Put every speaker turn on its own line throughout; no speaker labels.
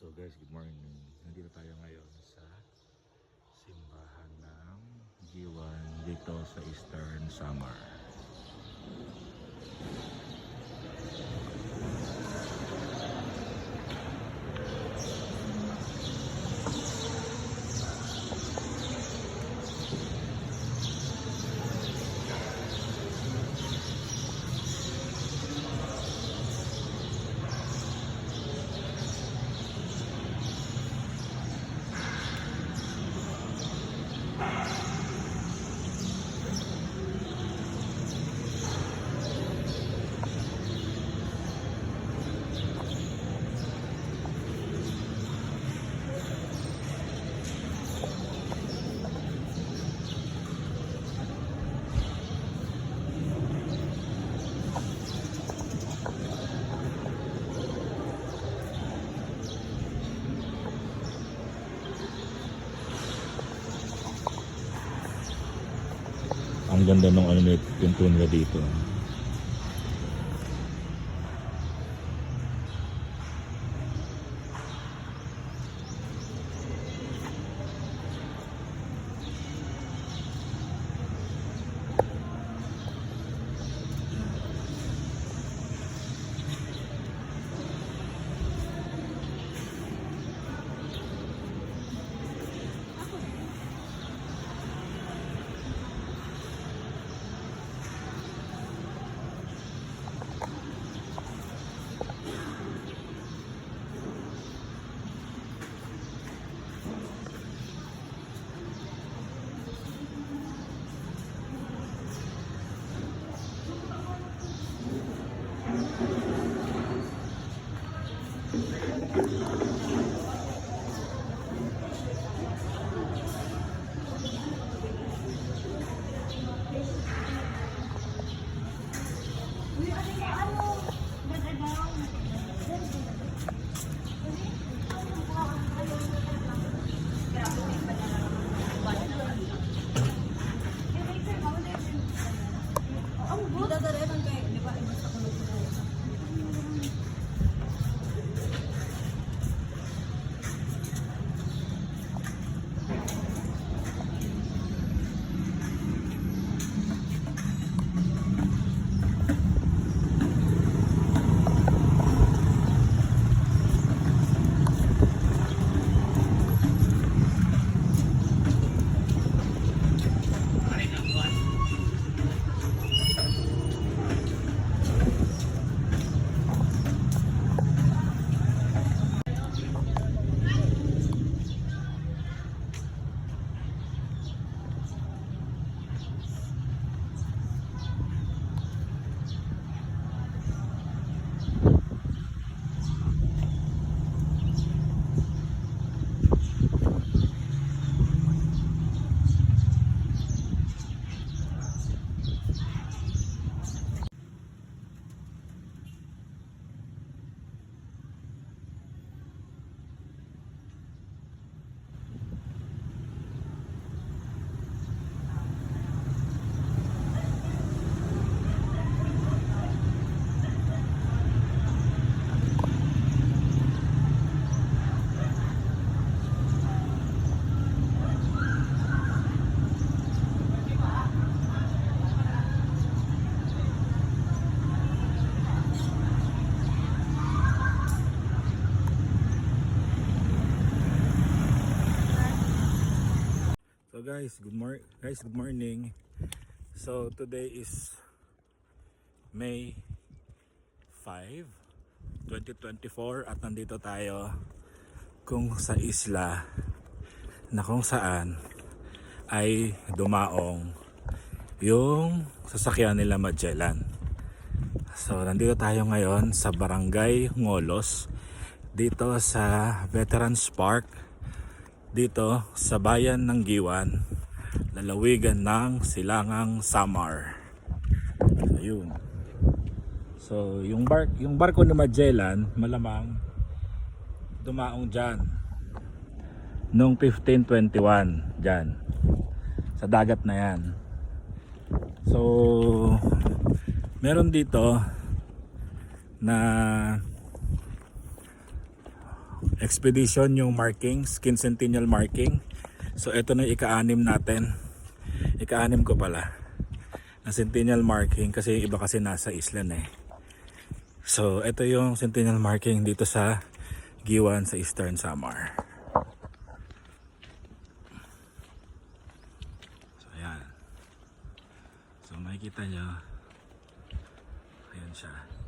So guys, good morning. Nandito tayo ngayon sa simbahan ng Giwan dito sa Eastern Samar. Ang ganda ng ano nito, pinto nila dito. Guys, good morning. Guys, good morning. So today is May 5, 2024 at nandito tayo kung sa isla na kung saan ay dumaong yung sasakyan nila Magellan. So nandito tayo ngayon sa Barangay Ngolos dito sa Veterans Park dito sa bayan ng Giwan, lalawigan ng Silangang Samar. Ayun. So, yung bark, yung barko ni Magellan, malamang dumaong diyan noong 1521 diyan sa dagat na 'yan. So, meron dito na expedition yung marking, skin centennial marking. So ito na yung ika-anim natin. Ika-anim ko pala. Na centennial marking kasi yung iba kasi nasa island eh. So ito yung centennial marking dito sa Giwan sa Eastern Samar. So ayan. So makikita nyo. Ayan siya.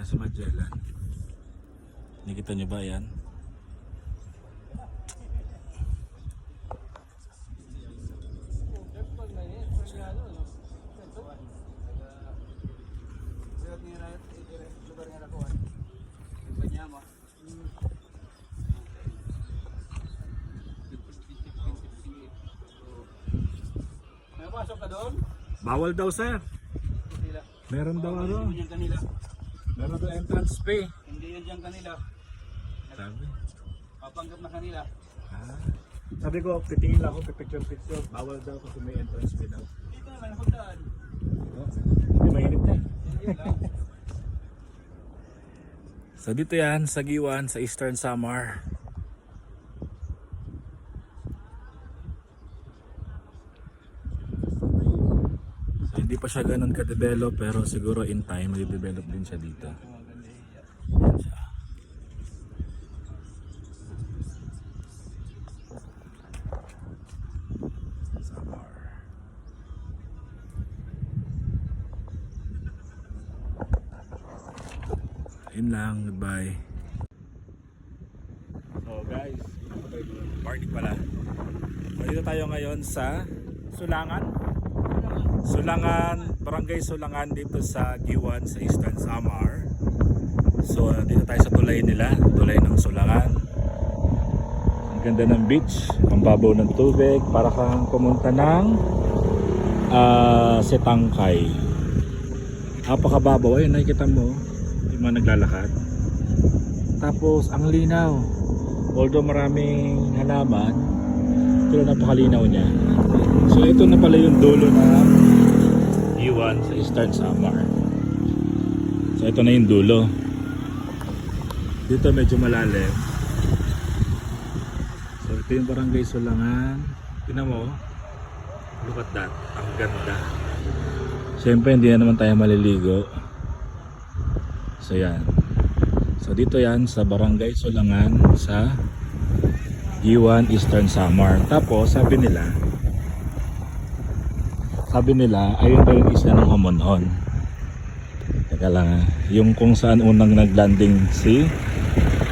Ayan si Magellan. Nakita nyo ba yan? Bawal daw sir. Meron daw ano. Meron daw entrance fee.
Hindi yan dyan kanila.
Sabi.
Papanggap na kanila.
Ah. Sabi ko, titingin lang ako, pipicture picture. Bawal daw kasi may entrance fee daw.
Dito na lang pagdaan.
Oh, Hindi mainit na. eh. So dito yan, sa Giwan, sa Eastern Samar. Pa siya ganun ka-develop pero siguro in time mag-develop din siya dito. Yun lang, goodbye. So guys, morning pala. So dito tayo ngayon sa Sulangan. Sulangan, Barangay Sulangan dito sa Giwan sa Eastern Samar. So dito tayo sa tulay nila, tulay ng Sulangan. Ang ganda ng beach, ang babaw ng tubig, para kang pumunta ng ah, Setangkay. Napakababaw, ayun nakikita mo, yung mga naglalakad. Tapos ang linaw. Although maraming halaman, pero napakalinaw niya. So ito na pala yung dulo na iwan sa Eastern Samar. So ito na yung dulo. Dito medyo malalim. So ito yung barangay Sulangan. Tingnan mo. Look at that. Ang ganda. Siyempre hindi na naman tayo maliligo. So yan. So dito yan sa Barangay Sulangan sa Giwan Eastern Samar. Tapos sabi nila sabi nila ayun daw yung isla ng Homonhon. Teka lang ha. Yung kung saan unang naglanding si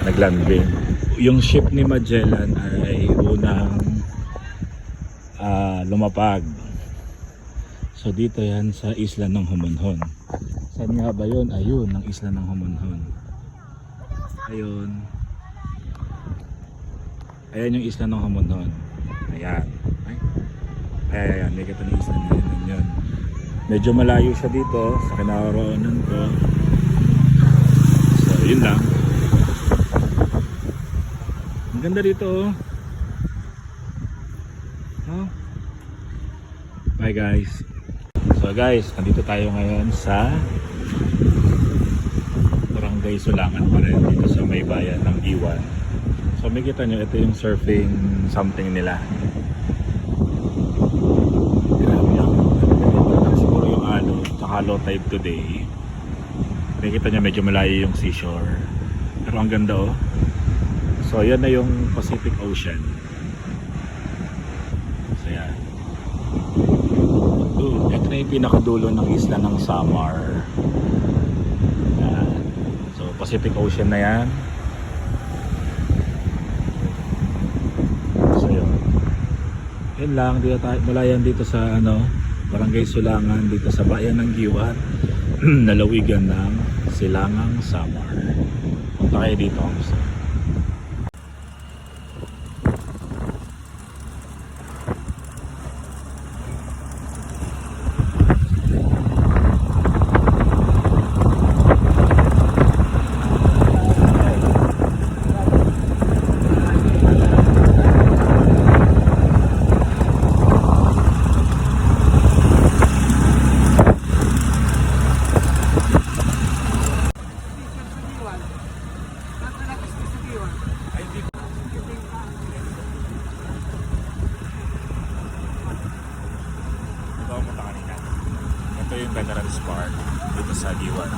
naglanding. Yung ship ni Magellan ay unang ah, lumapag. So dito yan sa isla ng Homonhon. Saan nga ba yun? Ayun, ang isla ng Homonhon. Ayun. Ayan yung isla ng Homonhon. Ayan. Ay. Ay, ayan. May isla na yun. yun. Medyo malayo siya dito sa kinaroonan ko. So, yun lang. Ang ganda dito oh. Oh. Bye guys. So guys, nandito tayo ngayon sa Barangay Sulangan pa rin dito sa may bayan ng Iwan. So makikita nyo, ito yung surfing something nila. Grabe yan. Siguro yung low tide today. Makikita nyo medyo malayo yung seashore. Pero ang ganda oh. So yan na yung Pacific Ocean. So yan. Doon, ito na yung pinakadulo ng isla ng Samar. Yan. So Pacific Ocean na yan. So yun. Yun lang, dito tayo, mula yan dito sa ano, Barangay Sulangan dito sa bayan ng Giwan. Nalawigan ng Silangang Samar. Punta kayo dito kung Veterans Park dito sa Giwan.